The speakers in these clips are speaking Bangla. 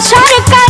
সরকার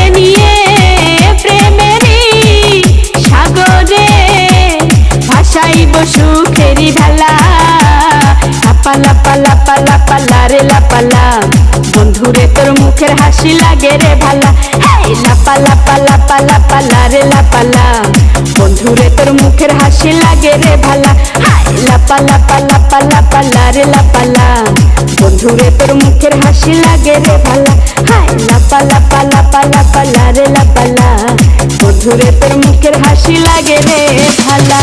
লাপা লাপা লাপা লাপা লারে লাপালা বন্ধুরে তোর মুখের হাসি লাগে রে ভালা হেই লাপা লাপা লাপা লাপা লারে লাপালা বন্ধুরে তোর মুখের হাসি লাগে রে ভালা হাই লাপা লাপা লাপা লাপা লারে লাপালা বন্ধুরে তোর মুখের হাসি লাগে রে ভালা হাই লাপা লাপা লাপা লাপা লারে লাপালা বন্ধুরে তোর মুখের হাসি লাগে রে ভালা